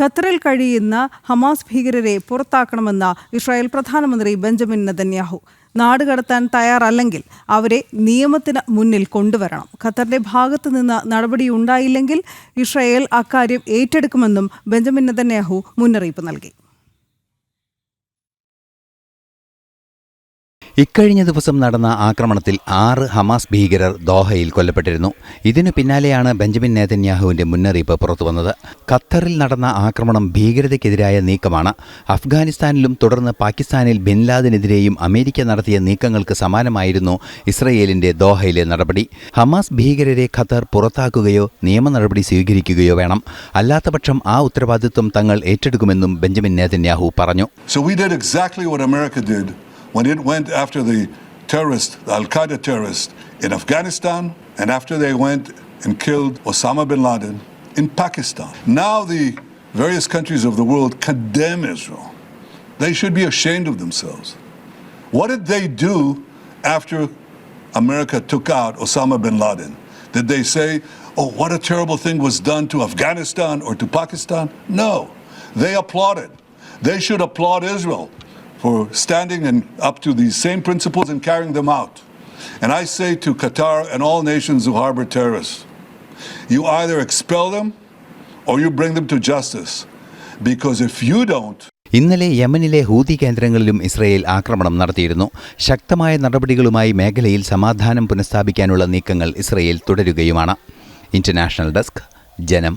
ഖത്തറിൽ കഴിയുന്ന ഹമാസ് ഭീകരരെ പുറത്താക്കണമെന്ന ഇസ്രായേൽ പ്രധാനമന്ത്രി ബെഞ്ചമിൻ നെതന്യാഹു. നാട് കടത്താൻ തയ്യാറല്ലെങ്കിൽ അവരെ നിയമത്തിന് മുന്നിൽ കൊണ്ടുവരണം. ഖത്തറിന്റെ ഭാഗത്തു നിന്ന് നടപടിയുണ്ടായില്ലെങ്കിൽ ഇസ്രായേൽ അക്കാര്യം ഏറ്റെടുക്കുമെന്നും ബെഞ്ചമിൻ നെതന്യാഹു മുന്നറിയിപ്പ് നൽകി. ഇക്കഴിഞ്ഞ ദിവസം നടന്ന ആക്രമണത്തിൽ ആറ് ഹമാസ് ഭീകരർ ദോഹയിൽ കൊല്ലപ്പെട്ടിരുന്നു. ഇതിനു പിന്നാലെയാണ് ബെഞ്ചമിൻ നേതന്യാഹുവിന്റെ മുന്നറിയിപ്പ് പുറത്തുവന്നത്. ഖത്തറിൽ നടന്ന ആക്രമണം ഭീകരതയ്ക്കെതിരായ നീക്കമാണ്. അഫ്ഗാനിസ്ഥാനിലും തുടർന്ന് പാകിസ്ഥാനിൽ ബിൻലാദിനെതിരെയും അമേരിക്ക നടത്തിയ നീക്കങ്ങൾക്ക് സമാനമായിരുന്നു ഇസ്രയേലിന്റെ ദോഹയിലെ നടപടി. ഹമാസ് ഭീകരരെ ഖത്തർ പുറത്താക്കുകയോ നിയമ നടപടി സ്വീകരിക്കുകയോ വേണം. അല്ലാത്തപക്ഷം ആ ഉത്തരവാദിത്വം തങ്ങൾ ഏറ്റെടുക്കുമെന്നും ബെഞ്ചമിൻ നേതന്യാഹു പറഞ്ഞു. When it went after the terrorists, the Al Qaeda terrorists in Afghanistan, and after they went and killed Osama bin Laden in Pakistan. Now the various countries of the world condemn Israel. They should be ashamed of themselves. What did they do after America took out Osama bin Laden? Did they say, oh, what a terrible thing was done to Afghanistan or to Pakistan? No. They applauded. They should applaud Israel for standing and up to these same principles and carrying them out. And I say to Qatar and all nations who harbor terrorists, you either expel them or you bring them to justice. Because if you don't, ഇന്നലെ യമനിലെ Houthi കേന്ദ്രങ്ങളിലും Israel ആക്രമണം നടത്തിയിരുന്നു ശക്തമായ നടപടികളുമായി മേഖലയിൽ സമാധാനം പുനഃസ്ഥാപിക്കാനുള്ള നീക്കങ്ങൾ ഇസ്രയേൽ തുടരുകയുമാണ് ഇന്റർനാഷണൽ ഡെസ്ക് ജനം